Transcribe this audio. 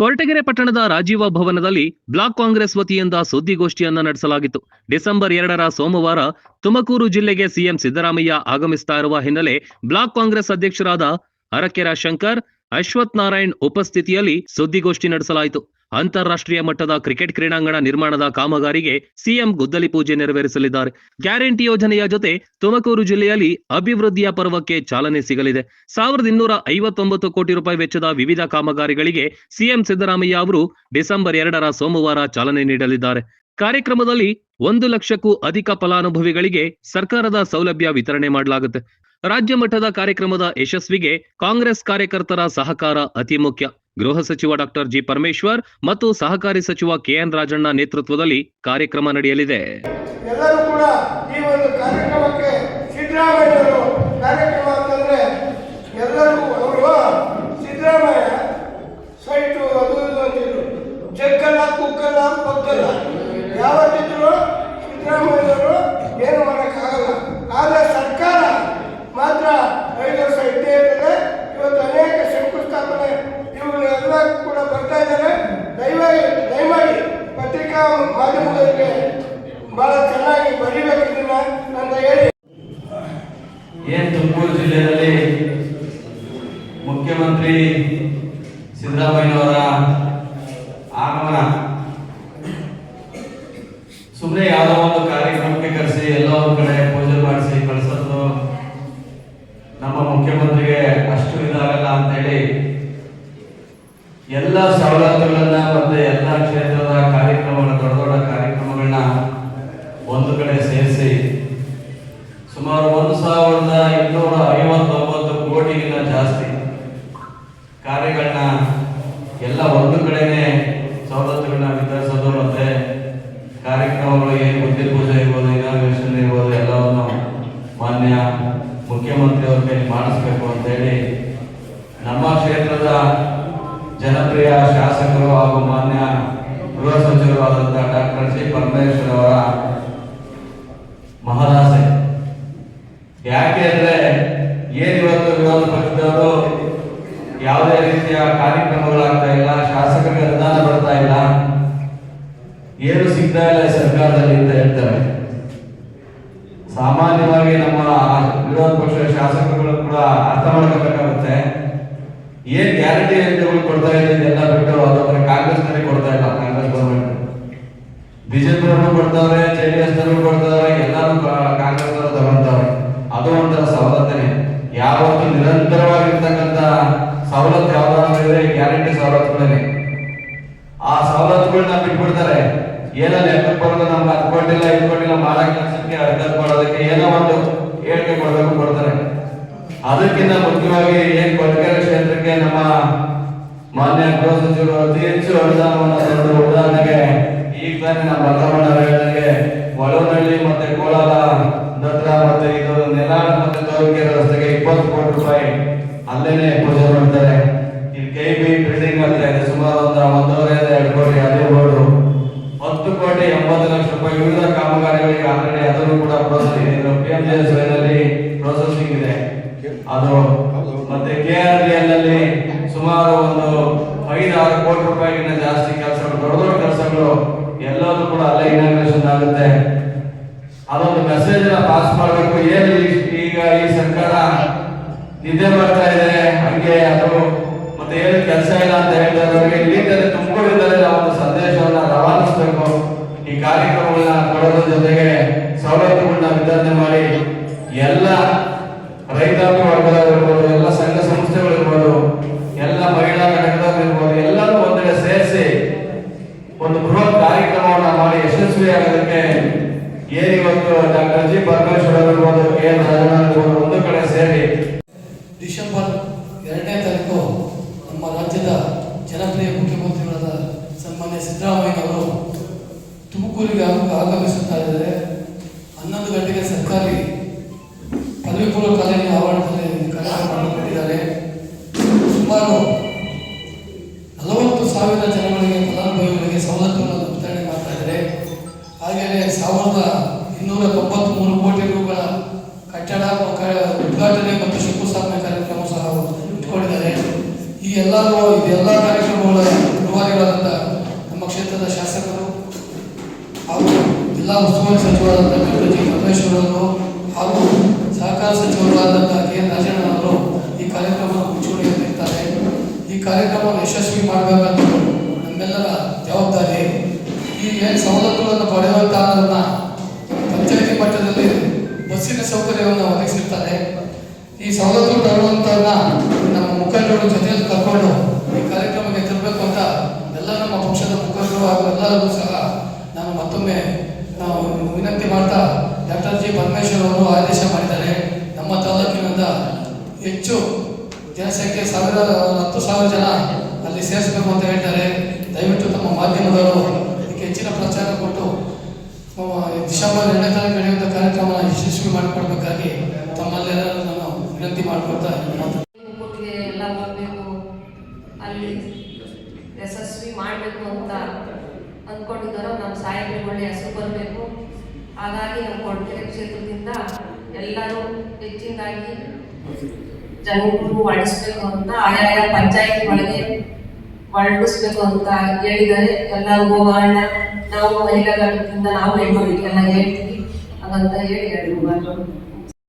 ಕೊರಟಗೆರೆ ಪಟ್ಟಣದ ರಾಜೀವ ಭವನದಲ್ಲಿ ಬ್ಲಾಕ್ ಕಾಂಗ್ರೆಸ್ ವತಿಯಿಂದ ಸುದ್ದಿಗೋಷ್ಠಿಯನ್ನ ನಡೆಸಲಾಗಿತ್ತು. ಡಿಸೆಂಬರ್ ಎರಡರ ಸೋಮವಾರ ತುಮಕೂರು ಜಿಲ್ಲೆಗೆ ಸಿಎಂ ಸಿದ್ದರಾಮಯ್ಯ ಆಗಮಿಸ್ತಾ ಇರುವ ಹಿನ್ನೆಲೆ ಬ್ಲಾಕ್ ಕಾಂಗ್ರೆಸ್ ಅಧ್ಯಕ್ಷರಾದ ಅರಕೆರ ಶಂಕರ್ ಅಶ್ವಥ್ ನಾರಾಯಣ್ ಉಪಸ್ಥಿತಿಯಲ್ಲಿ ಸುದ್ದಿಗೋಷ್ಠಿ ನಡೆಸಲಾಯಿತು. ಅಂತಾರಾಷ್ಟ್ರೀಯ ಮಟ್ಟದ ಕ್ರಿಕೆಟ್ ಕ್ರೀಡಾಂಗಣ ನಿರ್ಮಾಣದ ಕಾಮಗಾರಿಗೆ ಸಿಎಂ ಗುದ್ದಲಿ ಪೂಜೆ ನೆರವೇರಿಸಲಿದ್ದಾರೆ. ಗ್ಯಾರಂಟಿ ಯೋಜನೆಯ ಜೊತೆ ತುಮಕೂರು ಜಿಲ್ಲೆಯಲ್ಲಿ ಅಭಿವೃದ್ಧಿಯ ಪರ್ವಕ್ಕೆ ಚಾಲನೆ ಸಿಗಲಿದೆ. ಸಾವಿರದ ಇನ್ನೂರ ಐವತ್ತೊಂಬತ್ತು ಕೋಟಿ ರೂಪಾಯಿ ವೆಚ್ಚದ ವಿವಿಧ ಕಾಮಗಾರಿಗಳಿಗೆ ಸಿಎಂ ಸಿದ್ದರಾಮಯ್ಯ ಅವರು ಡಿಸೆಂಬರ್ ಎರಡರ ಸೋಮವಾರ ಚಾಲನೆ ನೀಡಲಿದ್ದಾರೆ. ಕಾರ್ಯಕ್ರಮದಲ್ಲಿ ಒಂದು ಲಕ್ಷಕ್ಕೂ ಅಧಿಕ ಫಲಾನುಭವಿಗಳಿಗೆ ಸರ್ಕಾರದ ಸೌಲಭ್ಯ ವಿತರಣೆ ಮಾಡಲಾಗುತ್ತೆ. ರಾಜ್ಯ ಮಟ್ಟದ ಕಾರ್ಯಕ್ರಮದ ಯಶಸ್ವಿಗೆ ಕಾಂಗ್ರೆಸ್ ಕಾರ್ಯಕರ್ತರ ಸಹಕಾರ ಅತಿ ಮುಖ್ಯ. ಗೃಹ ಸಚಿವ ಡಾಕ್ಟರ್ ಜಿ ಪರಮೇಶ್ವರ್ ಮತ್ತು ಸಹಕಾರಿ ಸಚಿವ ಕೆಎನ್ ರಾಜಣ್ಣ ನೇತೃತ್ವದಲ್ಲಿ ಕಾರ್ಯಕ್ರಮ ನಡೆಯಲಿದೆ. ಜಗ್ಗಲ್ಲ ಯಾವತ್ತಿದ್ರು ಸಿದ್ದರಾಮಯ್ಯವರು ಏನು ಮಾಡೋಕ್ಕಾಗಲ್ಲ. ಆದರೆ ಸರ್ಕಾರ ಮಾತ್ರ ಐದು ವರ್ಷ ಇದ್ದೇ ಇರ್ತದೆ. ಇವತ್ತು ಅನೇಕ ಶಂಕುಸ್ಥಾಪನೆ ಎಲ್ಲಕ್ಕೂ ಕೂಡ ಬರ್ತಾ ಇದ್ದಾರೆ ದಯವಾಗಿ, ದಯಮಾಡಿ ಪತ್ರಿಕಾ ಮಾಧ್ಯಮಗಳಿಗೆ ಬಹಳ ಚೆನ್ನಾಗಿ ಬರೀಬೇಕು ಇದನ್ನ ಅಂತ ಹೇಳಿ. ಏನ್ ತುಮಕೂರು ಜಿಲ್ಲೆಯಲ್ಲಿ ಮುಖ್ಯಮಂತ್ರಿ ಸಿದ್ದರಾಮಯ್ಯನವರ ಆಗಮನ ಸುಮ್ಮನೆ ಯಾವುದೋ ಒಂದು ಕಾರ್ಯಕ್ರಮಕ್ಕೆ ಕರೆಸಿ ಎಲ್ಲೋ ಒಂದು ಕಡೆ ಪೂಜೆ ಮಾಡಿಸಿ ಕಳಿಸೋದು ನಮ್ಮ ಮುಖ್ಯಮಂತ್ರಿಗೆ ಅಷ್ಟು ಇದಾಗಲ್ಲ ಅಂತೇಳಿ ಎಲ್ಲ ಸವಲತ್ತುಗಳನ್ನ ಮತ್ತೆ ಎಲ್ಲ ಕ್ಷೇತ್ರದ ಕಾರ್ಯಕ್ರಮಗಳನ್ನ ದೊಡ್ಡ ದೊಡ್ಡ ಕಾರ್ಯಕ್ರಮಗಳನ್ನ ಒಂದು ಕಡೆ ಸೇರಿಸಿ ಸುಮಾರು ಒಂದು ಸಾವಿರದ ಇನ್ನೂರ ಐವತ್ತೊಂಬತ್ತು ಕೋಟಿಗಿಂತ ಜಾಸ್ತಿ ಕಾರ್ಯಗಳನ್ನ ಎಲ್ಲ ಒಂದು ಕಡೆನೆ ಸವಲತ್ತುಗಳನ್ನ ವಿತರಿಸೋದು ಮತ್ತೆ ಕಾರ್ಯಕ್ರಮಗಳು ಏನು ಬುದ್ಧಿ ಪೂಜೆ ಇರ್ಬೋದು ಇನಾಗ್ರೇಷನ್ ಇರ್ಬೋದು, ಎಲ್ಲವನ್ನು ಮಾನ್ಯ ಮುಖ್ಯಮಂತ್ರಿ ಅವ್ರ ಮಾಡಿಸ್ಬೇಕು ಅಂತೇಳಿ ನಮ್ಮ ಕ್ಷೇತ್ರದ ಜನಪ್ರಿಯ ಶಾಸಕರು ಹಾಗೂ ಮಾನ್ಯ ಗೃಹ ಸಚಿವರಾದಂತಹ ಡಾಕ್ಟರ್ ಜಿ ಪರಮೇಶ್ವರ್ ಅವರ ಮಹದಾಸೆ. ಯಾಕೆ ಅಂದ್ರೆ ಏನ್ ಇವತ್ತು ವಿರೋಧ ಪಕ್ಷದವರು ಯಾವುದೇ ರೀತಿಯ ಕಾರ್ಯಕ್ರಮಗಳಾಗ್ತಾ ಇಲ್ಲ, ಶಾಸಕರಿಗೆ ಅನುದಾನ ಬರ್ತಾ ಇಲ್ಲ. ಏನು ಸಿಗ್ತಾ ಇಲ್ಲ ಸರ್ಕಾರದಲ್ಲಿ ಅಂತ ಹೇಳ್ತಾರೆ. ಸಾಮಾನ್ಯವಾಗಿ ನಮ್ಮ ವಿರೋಧ ಪಕ್ಷದ ಶಾಸಕರುಗಳು ಕೂಡ ಅರ್ಥ ಮಾಡ್ಕೋಬೇಕಾಗುತ್ತೆ. ಏನ್ ಗ್ಯಾರಂಟಿ ಯೋಜನೆಗಳು ಕೊಡ್ತಾ ಇದ್ದೀವಿ ಎಲ್ಲ ಬಿಟ್ಟು ಕಾಂಗ್ರೆಸ್ ನವರಿಗೆ ಕೊಡ್ತಾ ಇಲ್ಲ, ಕಾಂಗ್ರೆಸ್ ಗೌರ್ಮೆಂಟ್. ಬಿಜೆಪಿಯವರು ಕೊಡ್ತಾವ್ರೆ, ಜೆ ಡಿ ಎಸ್ ನವರು ಕೊಡ್ತಾವ್ರೆ ಎಲ್ಲರೂ ಸವಲತ್ತುಗಳೇನೆ ಆ ಸವಲತ್ತುಗಳನ್ನ ಬಿಟ್ಬಿಡ್ತಾರೆ. ಏನೋ ಲೆಕ್ಕಕ್ಕೆ ಬರೋದು ನಮ್ಗೆ ಅದು ಕೊಟ್ಟಿಲ್ಲ ಮಾಡೋ ಕೆಲಸಕ್ಕೆ ಅರ್ಧ ಕೊಡೋದಕ್ಕೆ ಏನೋ ಒಂದು ಹೇಳಿಕೆ ಕೊಡಬೇಕು ಕೊಡ್ತಾರೆ. ಅದಕ್ಕಿಂತ ಮುಖ್ಯವಾಗಿ ಏನ್ ಕೊಟ್ಟಗೆರೆ ಕ್ಷೇತ್ರಕ್ಕೆ ನಮ್ಮ ಮಾನ್ಯ ಗೃಹ ಸಚಿವರು ಅತಿ ಹೆಚ್ಚು ಅನುದಾನವನ್ನು ಉದಾಹರಣೆಗೆ ಈಗ ನಮ್ಮ ಬಸವಣ್ಣ ಹೇಳಿದಂಗೆ ಒಳನಳ್ಳಿ ಮತ್ತೆ ಕೋಲಾರ ದತ್ತ ಮತ್ತೆ ಇದು ನೆಲಾಳ ಮತ್ತೆ ತೋರಿಕೆರೆ ರಸ್ತೆಗೆ ಇಪ್ಪತ್ತು ಕೋಟಿ ರೂಪಾಯಿ ಕಾಮಗಾರಿಗಳಿಗೆ ಆಲ್ರೆಡಿ ಅದನ್ನು ಕೂಡ ಪಿ ಎಂ ಪ್ರೊಸೆಸಿಂಗ್ ಇದೆ ಅದು ಮತ್ತೆ ಕೆ ಆರ್ ಡಿ ನಲ್ಲಿ ಸುಮಾರು ಒಂದು ಐದು ಆರು ಕೋಟಿ ರೂಪಾಯಿಗಿಂತ ಜಾಸ್ತಿ ಕೆಲಸಗಳು ದೊಡ್ಡ ದೊಡ್ಡ ಕೆಲಸಗಳು ಕೂಡ ಅಲ್ಲೇ ಇನಾಗ್ರೇಷನ್ ಆಗುತ್ತೆ. ಅದೊಂದು ಮೆಸೇಜ್ ಪಾಸ್ ಮಾಡಬೇಕು. ಏನು ಈಗ ಈ ಸರ್ಕಾರ ನಿದ್ದೆ ಬರ್ತಾ ಇದೆ? ಹಂಗೆ ಅದು ಮತ್ತೆ ಏನು ಕೆಲಸ ಇಲ್ಲ ಅಂತ ಹೇಳಿದವರಿಗೆ ಇಲ್ಲಿಂದಲೇ ತುಮಕೂರಿಂದಲೇ ನಾವು ಒಂದು ಸಂದೇಶವನ್ನ ರವಾನಿಸಬೇಕು ಈ ಕಾರ್ಯಕ್ರಮಗಳನ್ನ ಕೊಡೋದ್ರ ಜೊತೆಗೆ ಸವಲತ್ತುಗಳನ್ನ ವಿತರಣೆ ಮಾಡಿ ಎಲ್ಲ ರೈತಾಪಿ ವರ್ಗದವರಿರ್ಬೋದು ಎಲ್ಲ ಸಂಘ ಸಂಸ್ಥೆಗಳಿರ್ಬೋದು ಎಲ್ಲ ಮಹಿಳಾ ಘಟಕದವರಿರ್ಬೋದು ಎಲ್ಲರೂ ಒಂದೆಡೆ ಸೇರಿಸಿ ಒಂದು ಬೃಹತ್ ಕಾರ್ಯಕ್ರಮವನ್ನ ಮಾಡಿ ಯಶಸ್ವಿಯಾಗೋದಕ್ಕೆ ಏನಿವತ್ತು ಡಾಕ್ಟರ್ ಜಿ ಪರಮೇಶ್ವರ್ ಆಗಿರ್ಬೋದು ಕೆ ಎನ್ ರಾಜಣ್ಣ ಆಗಿರ್ಬೋದು ಒಂದು ಕಡೆ ಸೇರಿ ಡಿಸೆಂಬರ್ ಎರಡನೇ ತಾರೀಕು ನಮ್ಮ ರಾಜ್ಯದ ಜನಪ್ರಿಯ ಮುಖ್ಯಮಂತ್ರಿಗಳಾದ ಸನ್ಮಾನ್ಯ ಸಿದ್ದರಾಮಯ್ಯನವರು ತುಮಕೂರಿಗೆ ಆಗ- ಆಗಮಿಸುತ್ತಾ ಇದ್ದಾರೆ. ಹನ್ನೊಂದು ಗಂಟೆಗೆ ಸರ್ಕಾರಿ ಪದವಿ ಪೂರ್ವ ಕಾಲೇಜಿನ ಆವರಣದಲ್ಲಿ ಕಾರ್ಯಕ್ರಮ ಮಾಡಿಕೊಂಡಿದ್ದಾರೆ ಸುಮಾರು ನಲವತ್ತು ಸಾವಿರ ಜನಗಳಿಗೆ ಫಲಾನುಭವಿಗಳಿಗೆ ಸವಲತ್ತುಗಳನ್ನು ವಿತರಣೆ ಮಾಡ್ತಾ ಇದ್ದಾರೆ. ಹಾಗೆಯೇ ಸಾವಿರದ ಇನ್ನೂರ ತೊಂಬತ್ಮೂರು ಕೋಟಿ ರೂಗಳ ಕಟ್ಟಡ ಉದ್ಘಾಟನೆ ಮತ್ತು ಶಂಕುಸ್ಥಾಪನೆ ಕಾರ್ಯಕ್ರಮ ಸಹ ಇಟ್ಕೊಂಡಿದ್ದಾರೆ ಈ ಎಲ್ಲ ಇದೆಲ್ಲ ಉಸ್ತುವಾರಿ ಸಚಿವರಾದಂಥ ಡಾಕ್ಟರ್ ಜಿ. ಪರಮೇಶ್ವರ್ ಅವರು ಹಾಗೂ ಸಹಕಾರ ಸಚಿವರಾದಂಥ ಕೆ. ರಾಜಣ್ಣನವರು ಈ ಕಾರ್ಯಕ್ರಮ ಮುಂಚೂಣಿಯಲ್ಲಿ ಇರ್ತಾರೆ. ಈ ಕಾರ್ಯಕ್ರಮವನ್ನು ಯಶಸ್ವಿ ಮಾಡಬೇಕಂತ ನಮ್ಮೆಲ್ಲರ ಜವಾಬ್ದಾರಿ. ಈ ಏನು ಸವಲತ್ತುಗಳನ್ನು ಪಡೆಯುವಂಥ ಅನ್ನೋದನ್ನ ಪಂಚಾಯತಿ ಮಟ್ಟದಲ್ಲಿ ಬಸ್ಸಿನ ಸೌಕರ್ಯವನ್ನು ಒದಗಿಸಿರ್ತಾರೆ. ಈ ಸವಲತ್ತು ತರುವಂಥದ್ದನ್ನ ನಮ್ಮ ಮುಖಂಡರು ಜೊತೆಯಲ್ಲಿ ಕರ್ಕೊಂಡು ಈ ಕಾರ್ಯಕ್ರಮಕ್ಕೆ ತರಬೇಕು ಅಂತ ಎಲ್ಲ ನಮ್ಮ ಪಕ್ಷದ ಮುಖಂಡರು ಹಾಗೂ ಎಲ್ಲರಿಗೂ ಸಹ ನಾನು ಮತ್ತೊಮ್ಮೆ ವಿನಂತಿ ಮಾಡ್ತಾ ಡಾಕ್ಟರ್ ಜಿ. ಪರಮೇಶ್ವರ್ ಅವರು ಆದೇಶ ಮಾಡಿದ್ದಾರೆ. ನಮ್ಮ ತಾಲೂಕಿನಿಂದ ಹೆಚ್ಚು ಜನಸಂಖ್ಯೆ ಸಾವಿರ ಹತ್ತು ಸಾವಿರ ಜನ ಅಲ್ಲಿ ಸೇರಿಸಬೇಕು ಅಂತ ಹೇಳ್ತಾರೆ ದಯವಿಟ್ಟು ತಮ್ಮ ಮಾಧ್ಯಮದವರು ಇದಕ್ಕೆ ಹೆಚ್ಚಿನ ಪ್ರಚಾರ ಕೊಟ್ಟು ಡಿಸೆಂಬರ್ ಎರಡನೇ ತಾರೀಕು ನಡೆಯುವಂಥ ಕಾರ್ಯಕ್ರಮ ಯಶಸ್ವಿ ಮಾಡಿಕೊಡ್ಬೇಕಾಗಿ ತಮ್ಮಲ್ಲೆಲ್ಲರೂ ನಾನು ವಿನಂತಿ ಮಾಡಿಕೊಡ್ತಾ ಅಲ್ಲಿ ಯಶಸ್ವಿ ಮಾಡಬೇಕು ಅಂತ ಅಂದ್ಕೊಂಡಿದ್ದಾರೋ, ನಮ್ಮ ಸಾಹೇಬ್ರಿಗೆ ಒಳ್ಳೆ ಹೆಸರು ಬರಬೇಕು. ಹಾಗಾಗಿ ನಮ್ಮ ಕೊಡ್ಕೆರೆ ಕ್ಷೇತ್ರದಿಂದ ಎಲ್ಲರೂ ಹೆಚ್ಚಿನದಾಗಿ ಜನರು ಮಾಡಿಸ್ಬೇಕು ಅಂತ ಆಯಾಯ ಪಂಚಾಯತ್ ಒಳಗೆ ಬಳಡಿಸ್ಬೇಕು ಅಂತ ಹೇಳಿದ್ದಾರೆ. ಎಲ್ಲರೂ ಹೋಗೋಣ ನಾವು ಮಹಿಳೆಗಳಿಂದ ನಾವು ಹೆಣ್ಮಕ್ಳಿಗೆಲ್ಲ ಹೇಳ್ತೀವಿ. ಹಾಗಂತ ಹೇಳಿ ಹೇಳಿದ್ರು